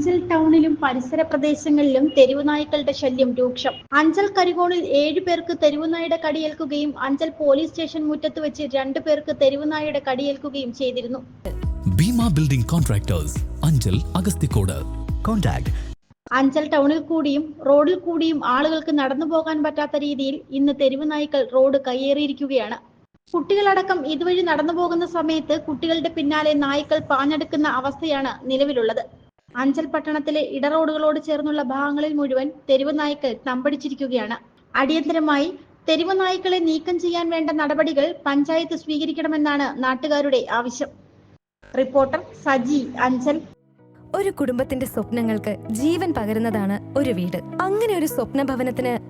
അഞ്ചൽ ടൗണിലും പരിസര പ്രദേശങ്ങളിലും തെരുവുനായ്ക്കളുടെ ശല്യം രൂക്ഷം. അഞ്ചൽ കരികോണിൽ ഏഴു പേർക്ക് തെരുവുനായുടെ കടിയേൽക്കുകയും അഞ്ചൽ പോലീസ് സ്റ്റേഷൻ മുറ്റത്ത് വെച്ച് രണ്ടു പേർക്ക് തെരുവുനായുടെ കടിയേൽക്കുകയും ചെയ്തിരുന്നു. Bhima building contractors Anchal Agasthikode. Contact. Anchal ടൗണിൽ കൂടിയും റോഡിൽ കൂടിയും ആളുകൾക്ക് നടന്നു പോകാൻ പറ്റാത്ത രീതിയിൽ ഇന്ന് തെരുവുനായ്ക്കൾ റോഡ് കയ്യേറിയിരിക്കുകയാണ്. കുട്ടികളടക്കം ഇതുവഴി നടന്നു പോകുന്ന സമയത്ത് കുട്ടികളുടെ പിന്നാലെ നായ്ക്കൾ പാഞ്ഞെടുക്കുന്ന അവസ്ഥയാണ് നിലവിലുള്ളത്. അഞ്ചൽ പട്ടണത്തിലെ ഇടറോഡുകളോട് ചേർന്നുള്ള ഭാഗങ്ങളിൽ മുഴുവൻ തെരുവ് നായ്ക്കൾ തമ്പടിച്ചിരിക്കുകയാണ്. അടിയന്തരമായി തെരുവ് നായ്ക്കളെ നീക്കം ചെയ്യാൻ വേണ്ട നടപടികൾ പഞ്ചായത്ത് സ്വീകരിക്കണമെന്നാണ് നാട്ടുകാരുടെ ആവശ്യം. റിപ്പോർട്ടർ സജി അഞ്ചൽ. ഒരു കുടുംബത്തിന്റെ സ്വപ്നങ്ങൾക്ക് ജീവൻ പകരുന്നതാണ് ഒരു വീട്. അങ്ങനെ ഒരു സ്വപ്ന ഭവനത്തിന്